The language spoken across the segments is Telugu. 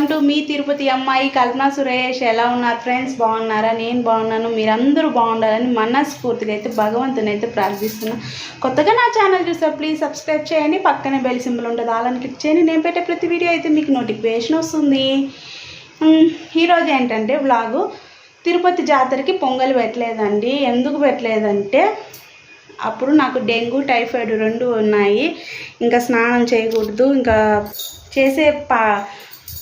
వెల్కమ్ టు మీ తిరుపతి అమ్మాయి కల్పన సురేష్. ఎలా ఉన్నారు ఫ్రెండ్స్? బాగున్నారా? నేను బాగున్నాను. మీరందరూ బాగుండాలని మనస్ఫూర్తిగా అయితే భగవంతుని అయితే ప్రార్థిస్తున్నా. కొత్తగా నా ఛానల్ చూస్తే ప్లీజ్ సబ్స్క్రైబ్ చేయండి. పక్కనే బెల్ సింబల్ ఉంటుంది. అలాని క్లిక్ చేయండి. నేను పెట్టే ప్రతి వీడియో అయితే మీకు నోటిఫికేషన్ వస్తుంది. ఈరోజు ఏంటంటే వ్లాగు తిరుపతి జాతరకి పొంగల్ పెట్టలేదండి. ఎందుకు పెట్టలేదంటే అప్పుడు నాకు డెంగ్యూ టైఫాయిడ్ రెండు ఉన్నాయి. ఇంకా స్నానం చేయకూడదు. ఇంకా చేసే పా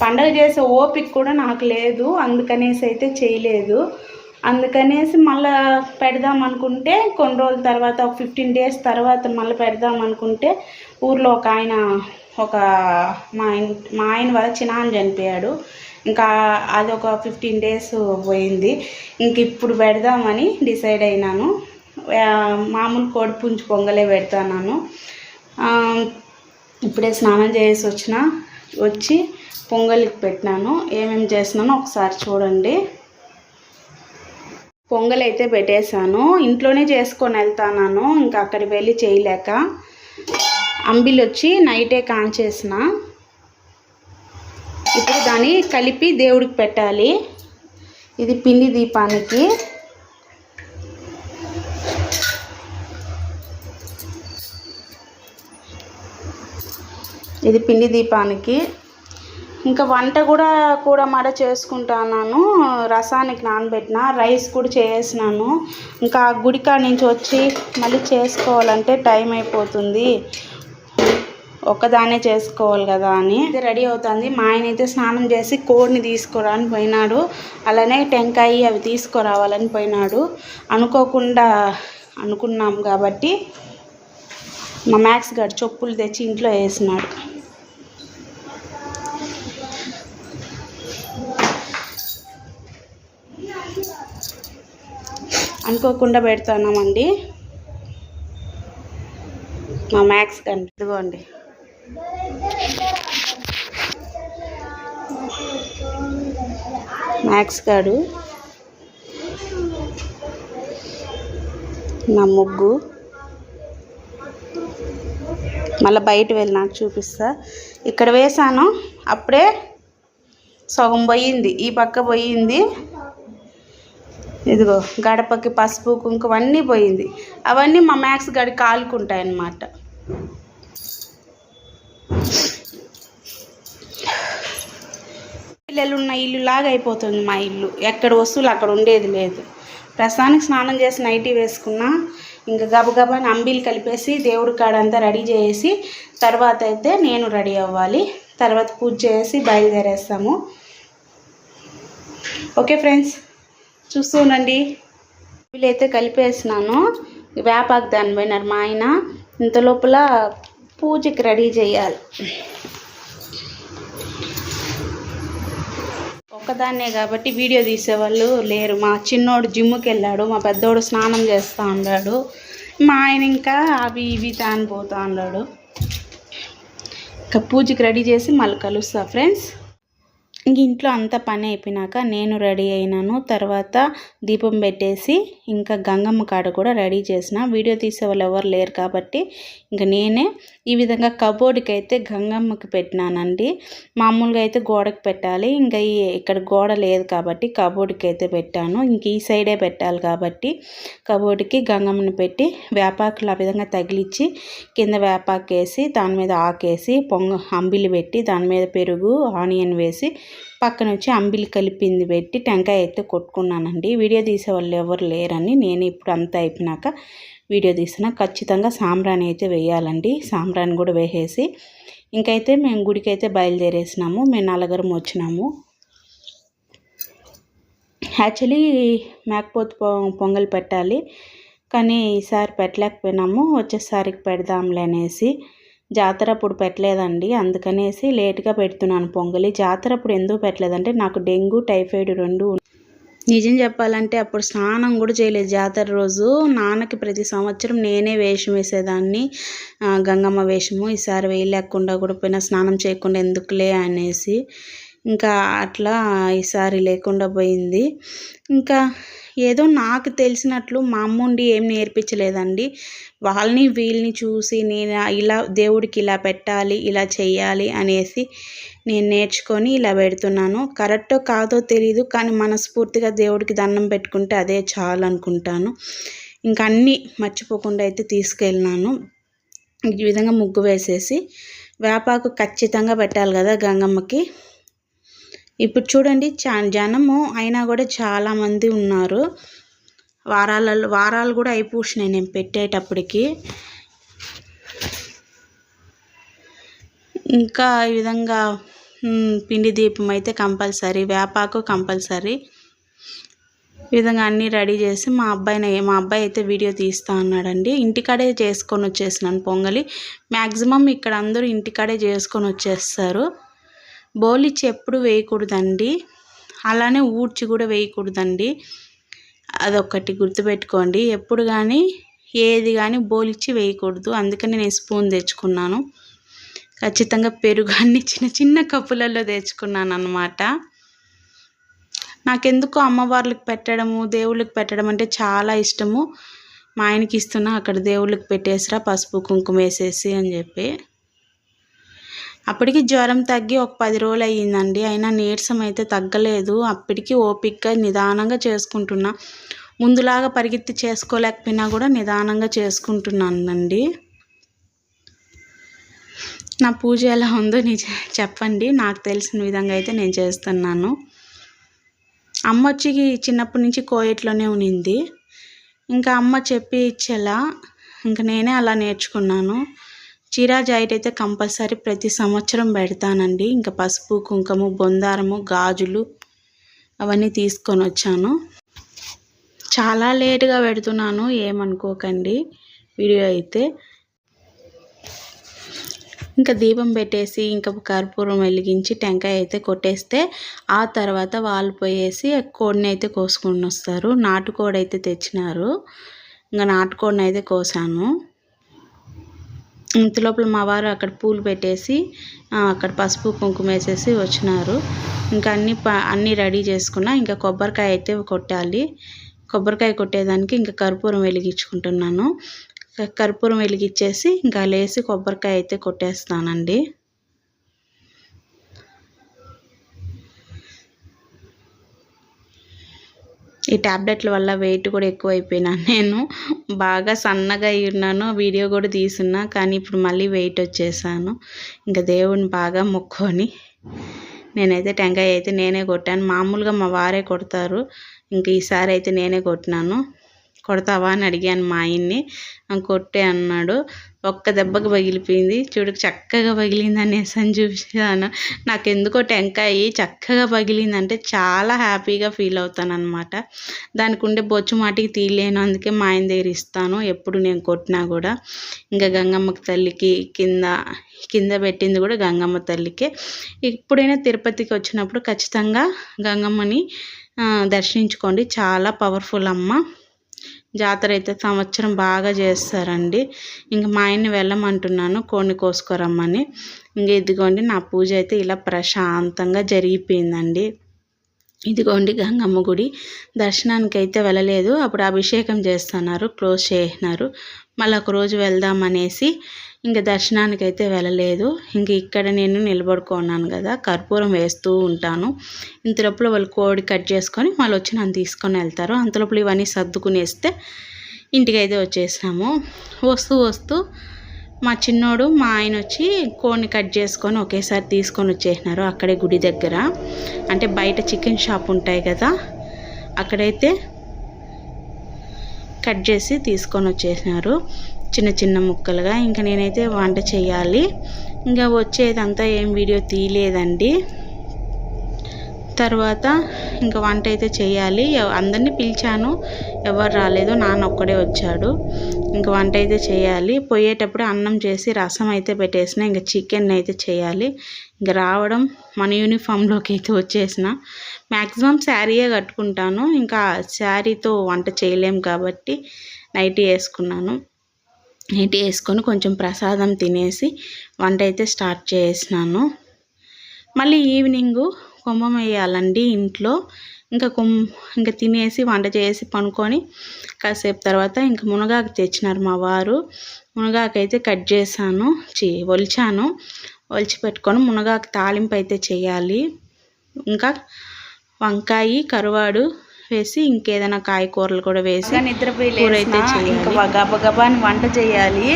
పండగ చేసే ఓపిక కూడా నాకు లేదు. అందుకనేసి అయితే చేయలేదు. అందుకనేసి మళ్ళీ పెడదాం అనుకుంటే కొన్ని రోజుల తర్వాత ఒక ఫిఫ్టీన్ డేస్ తర్వాత మళ్ళీ పెడదాం అనుకుంటే ఊర్లో ఒక ఆయన ఒక మా ఇన్ మా ఆయన వల్ల చిన్నాన్న చనిపోయాడు. ఇంకా అది ఒక ఫిఫ్టీన్ డేస్ పోయింది. ఇంక ఇప్పుడు పెడదామని డిసైడ్ అయినాను. మామూలు కోడి పుంజు పొంగలే పెడతాను ఇప్పుడే స్నానం చేసి వచ్చిన. వచ్చి పొంగలికి పెట్టినాను. ఏమేమి చేసినానో ఒకసారి చూడండి. పొంగల్ అయితే పెట్టేశాను. ఇంట్లోనే చేసుకొని వెళ్తాను ఇంకా అక్కడికి వెళ్ళి చేయలేక అంబిలు వచ్చి నైటే కాంచేసిన. ఇప్పుడు దాన్ని కలిపి దేవుడికి పెట్టాలి. ఇది పిండి దీపానికి. ఇది పిండి దీపానికి. ఇంకా వంట కూడా కూడా మడ చేసుకుంటున్నాను. రసానికి నానబెట్టిన రైస్ కూడా చేసినాను. ఇంకా గుడికా నుంచి వచ్చి మళ్ళీ చేసుకోవాలంటే టైం అయిపోతుంది. ఒక్కదానే చేసుకోవాలి కదా అని. ఇది రెడీ అవుతుంది. మా ఆయన అయితే స్నానం చేసి కోడిని తీసుకురాని పోయినాడు. అలానే టెంకాయ అవి తీసుకురావాలని పోయినాడు. అనుకోకుండా అనుకున్నాం కాబట్టి మా మ్యాక్స్ గారు చెప్పులు తెచ్చి ఇంట్లో వేసినాడు. అనుకోకుండా పెడుతున్నామండి మా మ్యాక్స్ కండి. ఇదిగోండి. మ్యాక్స్ కాడు నా ముగ్గు. మళ్ళీ బయట వెళ్ళి నాకు చూపిస్తా. ఇక్కడ వేసాను. అప్పుడే సగం పోయింది. ఈ పక్క పోయింది. ఇదిగో గడపకి పసుపు కుంకుమ అన్నీ పోయింది. అవన్నీ మా మ్యాక్స్ గడి కాలుకుంటాయి అన్నమాట పిల్లలు ఉన్న ఇల్లు లాగా అయిపోతుంది మా ఇల్లు. ఎక్కడ వస్తువులు అక్కడ ఉండేది లేదు. ప్రస్తుతానికి స్నానం చేసి నైటీ వేసుకున్నా ఇంకా గబగబా అంబీలు కలిపేసి దేవుడి కాడంతా రెడీ చేసి తర్వాత అయితే నేను రెడీ అవ్వాలి. తర్వాత పూజ చేసి బయలుదేరేస్తాము. Okay friends? చూస్తూ ఉండండి వీళ్ళైతే కలిపేసినాను. వేపాకు దాని పోయినారు మా ఆయన ఇంత లోపల పూజకి రెడీ చేయాలి. ఒక్కదాన్నే కాబట్టి వీడియో తీసేవాళ్ళు లేరు. మా చిన్నోడు జిమ్కి వెళ్ళాడు. మా పెద్దోడు స్నానం చేస్తూ ఉన్నాడు. మా ఆయన ఇంకా అవి ఇవి తానిపోతూ ఉన్నాడు. ఇంకా పూజకి రెడీ చేసి మళ్ళీ కలుస్తా ఫ్రెండ్స్. ఇంట్లో అంత పని అయిపోయినాక నేను రెడీ అయినాను. తర్వాత దీపం పెట్టేసి ఇంకా గంగమ్మ కాడ కూడా రెడీ చేసిన. వీడియో తీసే వాళ్ళు ఎవరు లేరు కాబట్టి ఇంకా నేనే ఈ విధంగా కబోర్డ్కి అయితే గంగమ్మకి పెట్టినానండి. మామూలుగా అయితే గోడకి పెట్టాలి. ఇంకా ఈ ఇక్కడ గోడ లేదు కాబట్టి కబోర్డ్కి అయితే పెట్టాను. ఇంక ఈ సైడే పెట్టాలి కాబట్టి కబోర్డ్కి గంగమ్మని పెట్టి వేపాకులు ఆ విధంగా తగిలిచ్చి కింద వేపాకేసి దాని మీద ఆకేసి పొంగ అంబిలి పెట్టి దాని మీద పెరుగు ఆనియన్ వేసి పక్కన వచ్చి అంబిలి కలిపింది పెట్టి టెంకాయ అయితే కొట్టుకున్నానండి. వీడియో తీసే వాళ్ళు ఎవరు లేరని నేను ఇప్పుడు అంతా అయిపోయినాక వీడియో తీసిన ఖచ్చితంగా సాంబ్రాణి అయితే వేయాలండి. సాంబ్రాణి కూడా వేసేసి ఇంకైతే మేము గుడికి అయితే బయలుదేరేసినాము. మేము నలుగురం వచ్చినాము. యాక్చువల్లీ మేకపోతు పొ- పొంగల్ పెట్టాలి. కానీ ఈసారి పెట్టలేకపోయినాము. వచ్చేసరికి పెడదాంలే అనేసి జాతర అప్పుడు పెట్టలేదండి. అందుకనేసి లేట్గా పెడుతున్నాను పొంగలి. జాతర అప్పుడు ఎందుకు పెట్టలేదంటే నాకు డెంగ్యూ టైఫాయిడ్ రెండు నిజం చెప్పాలంటే అప్పుడు స్నానం కూడా చేయలేదు జాతర రోజు. నాన్నకి ప్రతి సంవత్సరం నేనే వేషం వేసేదాన్ని. గంగమ్మ వేషము ఈసారి వేయలేకుండా కూడా పోయినా స్నానం చేయకుండా ఎందుకులే అనేసి. ఇంకా అట్లా ఈసారి లేకుండా పోయింది. ఇంకా ఏదో నాకు తెలిసినట్లు మా అమ్ముండి ఏం నేర్పించలేదండి. వాళ్ళని వీళ్ళని చూసి నేను ఇలా దేవుడికి ఇలా పెట్టాలి ఇలా చేయాలి అనేసి నేను నేర్చుకొని ఇలా పెడుతున్నాను. కరెక్టో కాదో తెలీదు కానీ మనస్ఫూర్తిగా దేవుడికి దండం పెట్టుకుంటే అదే చాలు అనుకుంటాను. ఇంకా అన్నీ మర్చిపోకుండా అయితే తీసుకెళ్ళినాను. ఈ విధంగా ముగ్గు వేసేసి వేపాకు ఖచ్చితంగా పెట్టాలి కదా గంగమ్మకి. ఇప్పుడు చూడండి చా జనము అయినా కూడా చాలామంది ఉన్నారు. వారాలలో వారాలు కూడా అయిపోసినాయి నేను పెట్టేటప్పటికి. ఇంకా ఈ విధంగా పిండి దీపం అయితే కంపల్సరీ వేపాకు కంపల్సరీ. ఈ విధంగా అన్నీ రెడీ చేసి మా అబ్బాయిని మా అబ్బాయి అయితే వీడియో తీస్తా అన్నాడండి. ఇంటికాడే చేసుకొని వచ్చేసినాను పొంగలి. మ్యాక్సిమం ఇక్కడ అందరూ ఇంటికాడే చేసుకొని వచ్చేస్తారు. బోలిచ్చి ఎప్పుడు వేయకూడదండి. అలానే ఊడ్చి కూడా వేయకూడదండి. అదొకటి గుర్తుపెట్టుకోండి. ఎప్పుడు కానీ ఏది కానీ బోలిచ్చి వేయకూడదు. అందుకని నేను స్పూన్ తెచ్చుకున్నాను. ఖచ్చితంగా పెరుగు అన్ని చిన్న చిన్న కప్పులలో తెచ్చుకున్నాను అనమాట నాకెందుకు అమ్మవార్లకు పెట్టడము దేవుళ్ళకి పెట్టడం అంటే చాలా ఇష్టము. మా ఆయనకి ఇస్తున్నా అక్కడ దేవుళ్ళకి పెట్టేసిరా పసుపు కుంకుమ వేసేసి అని చెప్పి. అప్పటికి జ్వరం తగ్గి ఒక పది రోజులు అయ్యిందండి అయినా నీరసం అయితే తగ్గలేదు. అప్పటికి ఓపిక్గా నిదానంగా చేసుకుంటున్నా. ముందులాగా పరిగెత్తి చేసుకోలేకపోయినా కూడా నిదానంగా చేసుకుంటున్నానండి. నా పూజ ఎలా ఉందో నిజ చెప్పండి. నాకు తెలిసిన విధంగా అయితే నేను చేస్తున్నాను. అమ్మ వచ్చి చిన్నప్పటి నుంచి కోయట్లోనే ఉనింది ఇంకా అమ్మ చెప్పి ఇచ్చేలా. ఇంకా నేనే అలా నేర్చుకున్నాను. చీరా జాయిట్ అయితే కంపల్సరీ ప్రతి సంవత్సరం పెడతానండి. ఇంకా పసుపు కుంకుమ బొందారము గాజులు అవన్నీ తీసుకొని వచ్చాను. చాలా లేటుగా పెడుతున్నాను ఏమనుకోకండి. వీడియో అయితే ఇంకా దీపం పెట్టేసి ఇంకా కర్పూరం వెలిగించి టెంకాయ అయితే కొట్టేస్తే ఆ తర్వాత వాళ్ళు పోయేసి కోడిని అయితే కోసుకొని వస్తారు. నాటుకోడి అయితే తెచ్చినారు. ఇంకా నాటుకోడిని అయితే కోసాను. ఇంతలోపల మా వారు అక్కడ పూలు పెట్టేసి అక్కడ పసుపు కుంకుమ వేసేసి వచ్చినారు. ఇంకా అన్ని అన్నీ రెడీ చేసుకున్నా. ఇంకా కొబ్బరికాయ అయితే కొట్టాలి. కొబ్బరికాయ కొట్టేదానికి ఇంకా కర్పూరం వెలిగించుకుంటున్నాను. కర్పూరం వెలిగించేసి ఇంకా లేసి కొబ్బరికాయ అయితే కొట్టేస్తానండి. ఈ ట్యాబ్లెట్ల వల్ల వెయిట్ కూడా ఎక్కువ అయిపోయినాను నేను బాగా సన్నగా అయి ఉన్నాను వీడియో కూడా తీసున్నా కానీ ఇప్పుడు మళ్ళీ వెయిట్ వచ్చేసాను. ఇంకా దేవుడిని బాగా మొక్కొని నేనైతే టెంకాయ అయితే నేనే కొట్టాను. మామూలుగా మా వారే కొడతారు. ఇంక ఈసారి అయితే నేనే కొట్టినాను. కొడతావా అని అడిగాను మా ఆయన్ని. కొట్టే అన్నాడు. ఒక్క దెబ్బకి పగిలిపోయింది. చూడు చక్కగా పగిలింది అనేసి అని చూసాను నాకు ఎందుకో టెంకాయ చక్కగా పగిలిందంటే చాలా హ్యాపీగా ఫీల్ అవుతాను అనమాట దానికి ఉండే బొచ్చు మాటికి తీయలేను. అందుకే మా ఆయన దగ్గర ఇస్తాను. ఎప్పుడు నేను కొట్టినా కూడా. ఇంకా గంగమ్మకి తల్లికి కింద కింద పెట్టింది కూడా గంగమ్మ తల్లికే. ఎప్పుడైనా తిరుపతికి వచ్చినప్పుడు ఖచ్చితంగా గంగమ్మని దర్శించుకోండి. చాలా పవర్ఫుల్ అమ్మ. జాతర అయితే సంవత్సరం బాగా చేస్తారండి. ఇంక మా ఆయన్ని వెళ్ళమంటున్నాను కోడిని కోసుకురమ్మని. ఇంక ఇదిగోండి నా పూజ అయితే ఇలా ప్రశాంతంగా జరిగిపోయిందండి. ఇదిగోండి గంగమ్మ గుడి. దర్శనానికి అయితే వెళ్ళలేదు. అప్పుడు అభిషేకం చేస్తున్నారు క్లోజ్ చేసినారు. మళ్ళీ ఒక రోజు వెళ్దామనేసి ఇంకా దర్శనానికి అయితే వెళ్ళలేదు. ఇంక ఇక్కడ నేను నిలబడుకున్నాను కదా కర్పూరం వేస్తూ ఉంటాను. ఇంతలోపల వాళ్ళు కోడి కట్ చేసుకొని వాళ్ళు వచ్చి నన్ను తీసుకొని వెళ్తారు. అంతలోపల ఇవన్నీ సర్దుకునేస్తే ఇంటికైతే వచ్చేసినాము వస్తూ వస్తూ మా చిన్నోడు మా ఆయన వచ్చి కోడిని కట్ చేసుకొని ఒకేసారి తీసుకొని వచ్చేసినారు అక్కడే గుడి దగ్గర. అంటే బయట చికెన్ షాప్ ఉంటాయి కదా అక్కడైతే కట్ చేసి తీసుకొని వచ్చేసినారు. చిన్న చిన్న ముక్కలుగా. ఇంకా నేనైతే వంట చేయాలి. ఇంకా వచ్చేదంతా ఏం వీడియో తీయలేదండి. తర్వాత ఇంకా వంట అయితే చేయాలి. అందరినీ పిలిచాను. ఎవరు రాలేదు నాన్న ఒక్కడే వచ్చాడు. ఇంకా వంట అయితే చేయాలి. పోయేటప్పుడు అన్నం చేసి రసం అయితే పెట్టేసిన. ఇంకా చికెన్ అయితే చేయాలి. ఇంకా రావడం మన యూనిఫామ్లోకి అయితే వచ్చేసిన. మ్యాక్సిమం శారీయే కట్టుకుంటాను. ఇంకా శారీతో వంట చేయలేం కాబట్టి నైటీ వేసుకున్నాను. నైటీ వేసుకొని కొంచెం ప్రసాదం తినేసి వంట అయితే స్టార్ట్ చేసినాను. మళ్ళీ ఈవినింగు కుంభం వేయాలండి ఇంట్లో. ఇంకా కుం ఇంకా తినేసి వంట చేసి పనుకొని కాసేపు తర్వాత ఇంకా మునగాకు తెచ్చినారు మా వారు. మునగాకు అయితే కట్ చేశాను చి ఒలిచాను. ఒలిచి పెట్టుకొని మునగాకు తాలింపు అయితే చేయాలి. ఇంకా వంకాయ కరువాడు వేసి ఇంకేదైనా కాయకూరలు కూడా వేసి నిద్రపోయి కూర అయితే. ఇంకా గబ గబాని వంట చేయాలి.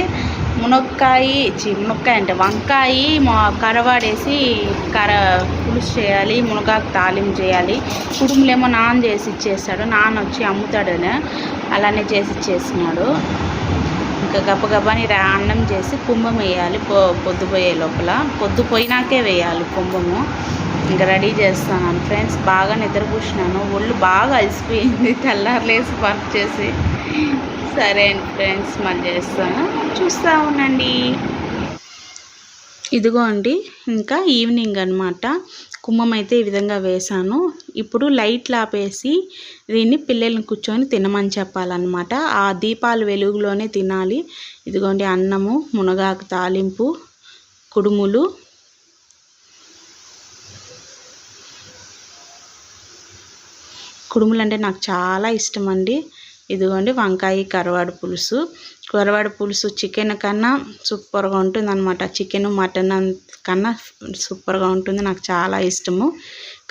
మునక్కాయ చి మునక్కాయ అంటే వంకాయ మా కరవాడేసి కర పులుసు చేయాలి మునగాకు తాలింపు చేయాలి. కుటుంబలేమో నాన్ చేసి ఇచ్చేస్తాడు నాన్న వచ్చి అమ్ముతాడనే. అలానే చేసి ఇచ్చేసినాడు ఇంకా గబగబాని అన్నం చేసి కుంభం వేయాలి పొ పొద్దుపోయే లోపల. పొద్దుపోయినాకే వేయాలి కుంభము. ఇంకా రెడీ చేస్తాను ఫ్రెండ్స్. బాగా నిద్రపూసినాను. ఒళ్ళు బాగా అలసిపోయింది. తెల్లారులేసి వర్క్ చేసి. సరే అండి ఫ్రెండ్స్ మళ్ళీ చేస్తాను. చూస్తూ ఉండండి. ఇదిగో అండి ఇంకా ఈవినింగ్ అనమాట కుంభం అయితే ఈ విధంగా వేశాను. ఇప్పుడు లైట్లు ఆపేసి దీన్ని పిల్లల్ని కూర్చొని తినమని చెప్పాలన్నమాట. ఆ దీపాలు వెలుగులోనే తినాలి. ఇదిగోండి అన్నము మునగాకు తాలింపు కుడుములు. కుడుములు అంటే నాకు చాలా ఇష్టం అండి. ఇదిగోండి వంకాయ కరవాడు పులుసు. కరవాడు పులుసు చికెన్ కన్నా సూపర్గా ఉంటుంది అనమాట చికెన్ మటన్ కన్నా సూపర్గా ఉంటుంది. నాకు చాలా ఇష్టము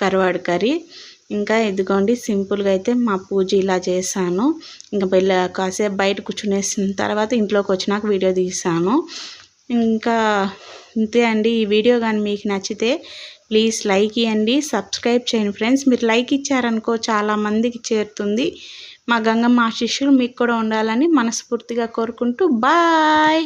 కరవాడు కర్రీ. ఇంకా ఇదిగోండి సింపుల్గా అయితే మా పూజ ఇలా చేశాను. ఇంకా వెళ్ళ కాసేపు బయట కూర్చునేసిన తర్వాత ఇంట్లోకి వచ్చినాక వీడియో తీసాను ఇంకా అంతే అండి. ఈ వీడియో కానీ మీకు నచ్చితే ప్లీజ్ లైక్ ఇవ్వండి సబ్స్క్రైబ్ చేయండి ఫ్రెండ్స్. మీరు లైక్ ఇచ్చారనుకో చాలా మందికి చేరుతుంది. మా గంగమ్మ ఆశీస్సులు మీకు కూడా ఉండాలని మనస్ఫూర్తిగా కోరుకుంటూ బాయ్.